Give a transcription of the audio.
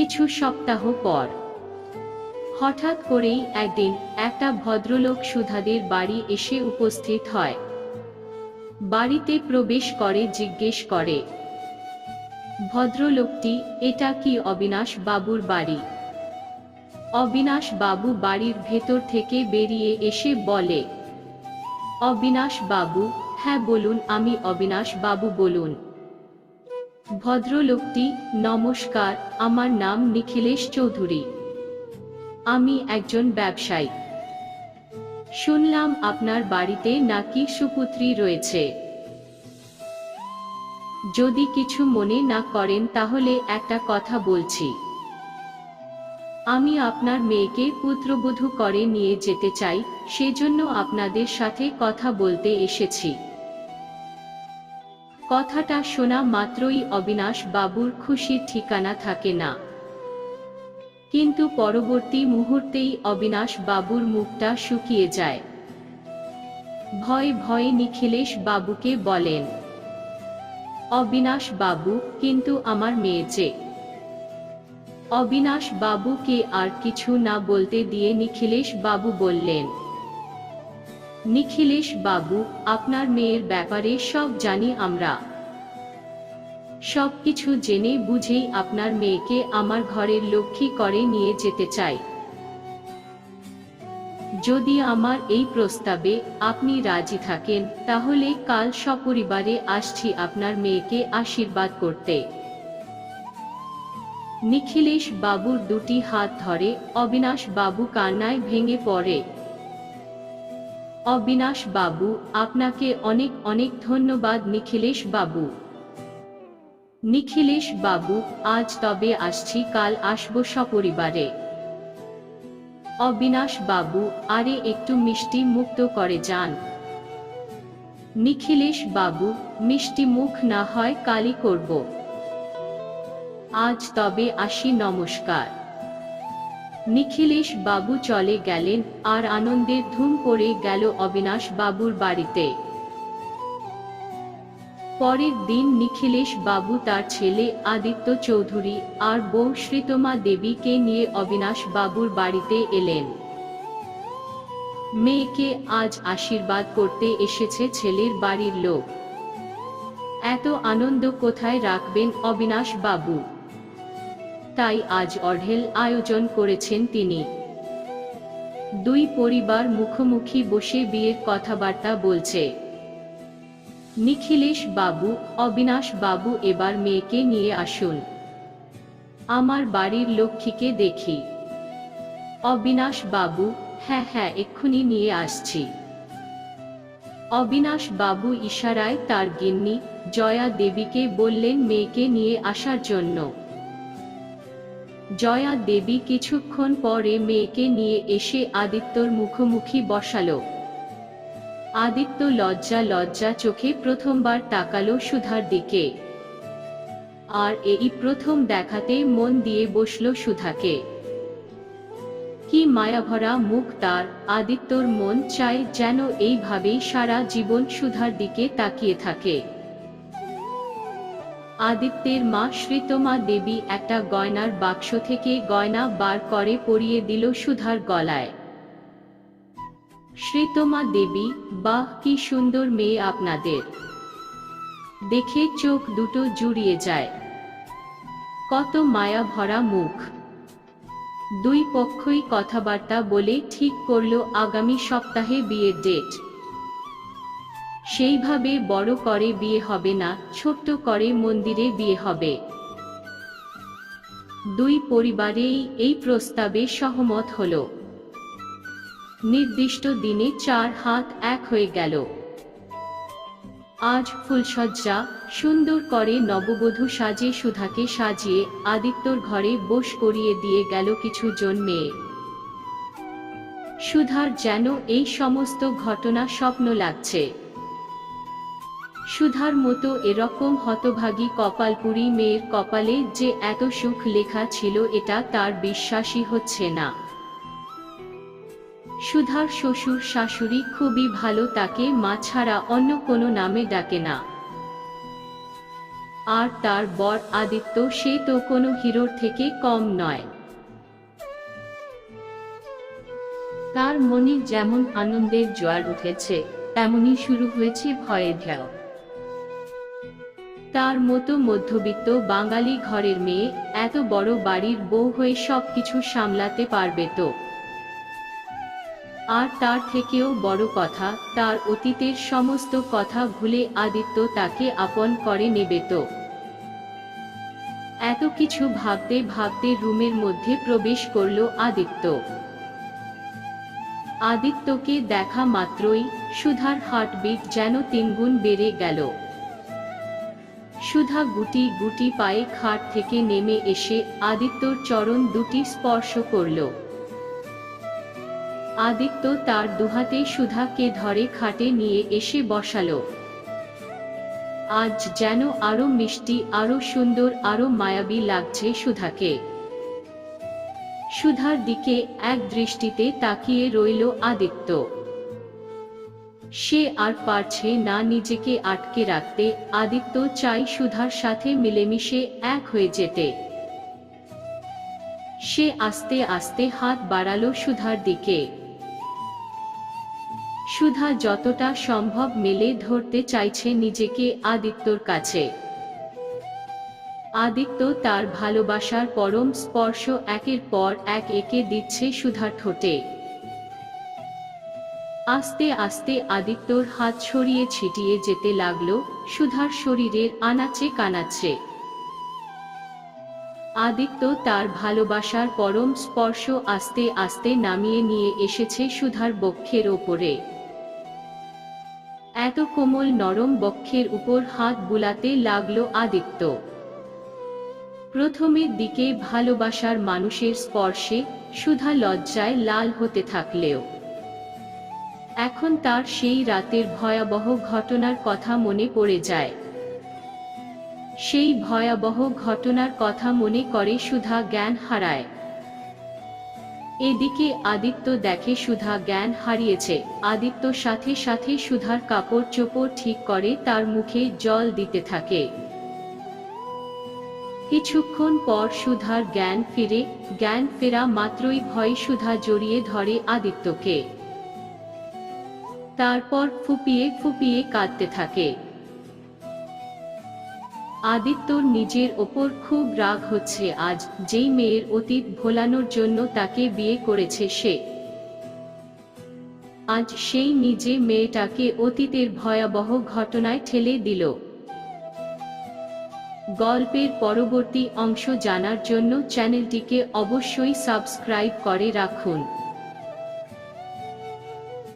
কিছু সপ্তাহ পর। হঠাৎ করেই একদিন একটা ভদ্রলোক সুধাদের বাড়ি এসে উপস্থিত হয়। বাড়িতে প্রবেশ করে জিজ্ঞেস করে, ভদ্রলোকটি, এটা কি অবিনাশ বাবুর বাড়ি? অবিনাশ বাবু বাড়ির ভেতর থেকে বেরিয়ে এসে বলে, অবিনাশ বাবু হ্যাঁ বলুন, আমি অবিনাশ বাবু বলুন। ভদ্রলোকটি, নমস্কার, আমার নাম নিখিলেশ চৌধুরী। আমি একজন ব্যবসায়ী। শুনলাম আপনার বাড়িতে নাকি সুপুত্রী রয়েছে। যদি কিছু মনে না করেন তাহলে একটা কথা বলছি। আমি আপনার মেয়েকে পুত্রবধূ করে নিয়ে যেতে চাই, সেজন্য আপনাদের সাথে কথা বলতে এসেছি। কথাটা শোনা মাত্রই অবিনাশ বাবুর খুশির ঠিকানা থাকে না। কিন্তু পরবর্তী মুহূর্তেই অবিনাশ বাবুর মুখটা শুকিয়ে যায়। ভয় ভয়ে নিখিলেশ বাবুকে বলেন, অবিনাশ বাবু, কিন্তু আমার মেয়ে যে। অবিনাশ বাবুকে আর কিছু না বলতে দিয়ে নিখিলেশ বাবু বললেন নিখিলেশ বাবু, আপনার মেয়ের ব্যাপারে সব জানি আমরা। সবকিছু জেনে বুঝেই আপনার মেয়েকে আমার ঘরের লক্ষ্মী করে নিয়ে যেতে চাই। যদি আমার এই প্রস্তাবে আপনি রাজি থাকেন, তাহলে কাল সপরিবারে আসছি আপনার মেয়েকে আশীর্বাদ করতে। নিখিলেশ বাবুর দুটি হাত ধরে অবিনাশ বাবু কান্নায় ভেঙে পড়ে। অবিনাশ বাবু, আপনাকে অনেক অনেক ধন্যবাদ নিখিলেশ বাবু। নিখিলেশ বাবু, আজ তবে আসছি, কাল আসব সপরিবারে। অবিনাশ বাবু, আরে একটু মিষ্টি মুক্ত করে যান। নিখিলেশ বাবু, মিষ্টি মুখ না হয় কালি করব। আজ তবে আসি, নমস্কার। নিখিলেশ বাবু চলে গেলেন আর আনন্দের ধুম পড়ে গেল অবিনাশ বাবুর বাড়িতে। পরের দিন নিখিলেশ বাবু তার ছেলে আদিত্য চৌধুরী আর বউ শ্রীতমা দেবীকে নিয়ে অবিনাশ বাবুর বাড়িতে এলেন। মেয়েকে আজ আশীর্বাদ করতে এসেছে ছেলের বাড়ির লোক। এত আনন্দ কোথায় রাখবেন অবিনাশ বাবু? তাই আজ অঢেল আয়োজন করেছেন তিনি। দুই পরিবার মুখোমুখি বসে বিয়ের কথাবার্তা বলছে। নিখিলেশ বাবু, অবিনাশ বাবু এবার মেয়েকে নিয়ে আসুন। আমার বাড়ির লক্ষ্মীকে দেখি। অবিনাশ বাবু হ্যাঁ হ্যাঁ এক্ষুনি নিয়ে আসছি। অবিনাশ বাবু ইশারায় তার গিন্নি, জয়া দেবীকে বললেন মেয়েকে নিয়ে আসার জন্য। জয়া দেবী কিছুক্ষণ পরে মেয়েকে নিয়ে এসে আদিত্যর মুখোমুখি বসালো। আদিত্য লজ্জা লজ্জা চোখে প্রথমবার তাকালো সুধার দিকে। আর এই প্রথম দেখাতে মন দিয়ে বসল সুধাকে। কি মায়াভরা মুখ তার, আদিত্যর মন চায় যেন এইভাবেই সারা জীবন সুধার দিকে তাকিয়ে থাকে। আদিত্যের মা শ্রীতমা দেবী একটা গয়নার বাক্স থেকে গয়না বার করে পরিয়ে দিল সুধার গলায়। শ্রীতমা দেবী, বাহ, কি সুন্দর মেয়ে আপনাদের। দেখে চোখ দুটো জুড়িয়ে যায়। কত মায়া ভরা মুখ। দুই পক্ষই কথাবার্তা বলে ঠিক করল আগামী সপ্তাহে বিয়ের ডেট সেইভাবে বড় করে বিয়ে হবে না, ছোট্ট করে মন্দিরে বিয়ে হবে। দুই পরিবারেই এই প্রস্তাবে সহমত হল। নির্দিষ্ট দিনে চার হাত এক হয়ে গেল। আজ ফুলসজ্জা সুন্দর করে নববধূ সাজে সুধাকে সাজিয়ে আদিত্যর ঘরে বস করিয়ে দিয়ে গেল কিছু জন মেয়ে। সুধার যেন এই সমস্ত ঘটনা স্বপ্ন লাগছে। সুধার মতো এরকম হতভাগী কপালপুরী মেয়ের কপালে যে এত সুখ লেখা ছিল এটা তার বিশ্বাসই হচ্ছে না। সুধার শ্বশুর শাশুড়ি খুবই ভালো তাকে মা ছাড়া অন্য কোনো নামে ডাকে না। আর তার বর আদিত্য সে তো কোনো হিরোর থেকে কম নয়। তার মনে যেমন আনন্দের জোয়ার উঠেছে তেমনি শুরু হয়েছে ভয়ের ঢেউ। তার মতো মধ্যবিত্ত বাঙালি ঘরের মেয়ে, এত বড় বাড়ির বউ হয়ে সবকিছু সামলাতে পারবে তো? আর তার থেকেও বড় কথা, তার অতীতের সমস্ত কথা ভুলে আদিত্য তাকে আপন করে নেবে তো? এত কিছু ভাবতে ভাবতে রুমের মধ্যে প্রবেশ করল আদিত্য। আদিত্যকে দেখা মাত্রই সুধার হার্টবিট যেন তিনগুণ বেড়ে গেল। সুধা গুটি গুটি পায়ে খাট থেকে নেমে এসে আদিত্যর চরণ দুটি স্পর্শ করল। আদিত্য তার দুহাতে সুধাকে ধরে খাটে নিয়ে এসে বসালো। আজ যেন আরও মিষ্টি, আরও সুন্দর, আরও মায়াবী লাগছে সুধাকে। সুধার দিকে এক দৃষ্টিতে তাকিয়ে রইল আদিত্য। সে আর পারছে না নিজেকে আটকে রাখতে। আদিত্য চাই সুধার সাথে মিলেমিশে এক হয়ে যেতে। সে আস্তে আস্তে হাত বাড়ালো সুধার দিকে। সুধা যতটা সম্ভব মেলে ধরতে চাইছে নিজেকে আদিত্যর কাছে। আদিত্য তার ভালোবাসার পরম স্পর্শ একের পর এক একে দিচ্ছে সুধার ঠোঁটে। আস্তে আস্তে আদিত্যর হাত ছড়িয়ে ছিটিয়ে যেতে লাগল সুধার শরীরের আনাচে কানাচে। আদিত্য তার ভালোবাসার পরম স্পর্শ আস্তে আস্তে নামিয়ে নিয়ে এসেছে সুধার বক্ষের ওপরে। এত কোমল নরম বক্ষের উপর হাত বুলাতে লাগল আদিত্য। প্রথমের দিকে ভালোবাসার মানুষের স্পর্শে সুধা লজ্জায় লাল হতে থাকলেও এখন তার সেই রাতের ভয়াবহ ঘটনার কথা মনে পড়ে যায়। সেই ভয়াবহ ঘটনার কথা মনে করে সুধা জ্ঞান হারায়। এদিকে আদিত্য দেখে সুধা জ্ঞান হারিয়েছে। আদিত্য সাথে সাথে সুধার কাপড় চোপড় ঠিক করে তার মুখে জল দিতে থাকে। কিছুক্ষণ পর সুধার জ্ঞান ফিরে। জ্ঞান ফেরা মাত্রই ভয় সুধা জড়িয়ে ধরে আদিত্যকে। তারপর ফুপিয়ে ফুপিয়ে কাঁদতে থাকে। আদিত্যর নিজের ওপর খুব রাগ হচ্ছে আজ, যেই মেয়ের অতীত ভোলানোর জন্য তাকে বিয়ে করেছে সে। আজ সেই নিজে মেয়েটাকে অতীতের ভয়াবহ ঘটনায় ঠেলে দিল। গল্পের পরবর্তী অংশ জানার জন্য চ্যানেলটিকে অবশ্যই সাবস্ক্রাইব করে রাখুন।